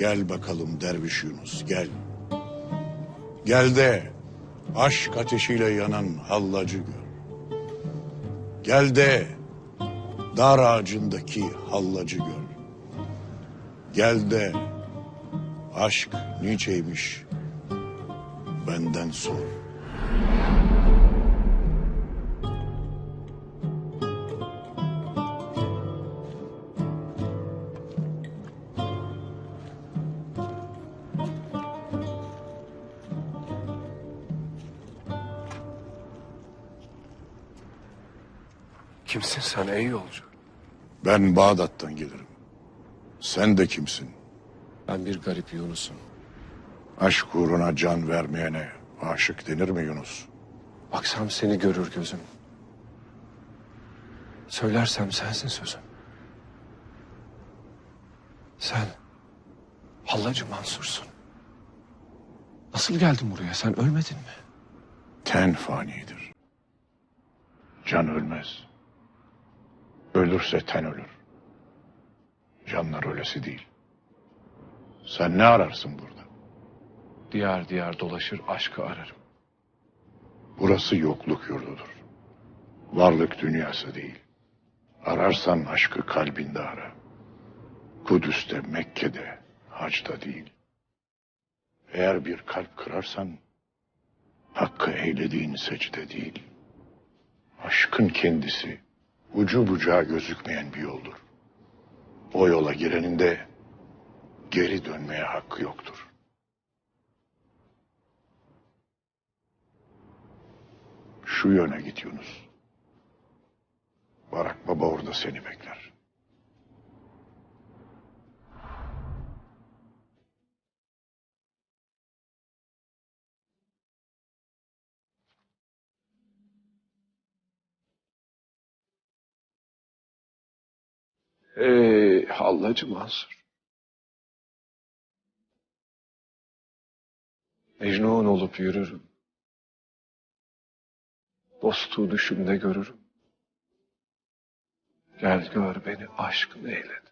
Gel bakalım derviş Yunus gel. Gel de aşk ateşiyle yanan hallacı gör. Gel de dar ağacındaki hallacı gör. Gel de aşk niçeymiş benden sor. Kimsin sen ey yolcu? Ben Bağdat'tan gelirim. Sen de kimsin? Ben bir garip Yunus'um. Aşk uğruna can vermeyene aşık denir mi Yunus? Baksam seni görür gözüm. Söylersem sensin sözüm. Sen Hallacı Mansur'sun. Nasıl geldin buraya? Sen ölmedin mi? Ten fanidir. Can ölmez. Ölürse ten ölür. Canlar ölesi değil. Sen ne ararsın burada? Diyar diyar dolaşır aşkı ararım. Burası yokluk yurdudur. Varlık dünyası değil. Ararsan aşkı kalbinde ara. Kudüs'te, Mekke'de, hacda değil. Eğer bir kalp kırarsan, hakkı eylediğin secde değil. Aşkın kendisi, ucu bucağı gözükmeyen bir yoldur. O yola girenin de geri dönmeye hakkı yoktur. Şu yöne git Yunus. Barak Baba orada seni bekler. Ey Hallacı Mansur. Mecnun olup yürürüm. Dostu düşümde görürüm. Gel gör beni aşkın eyledi.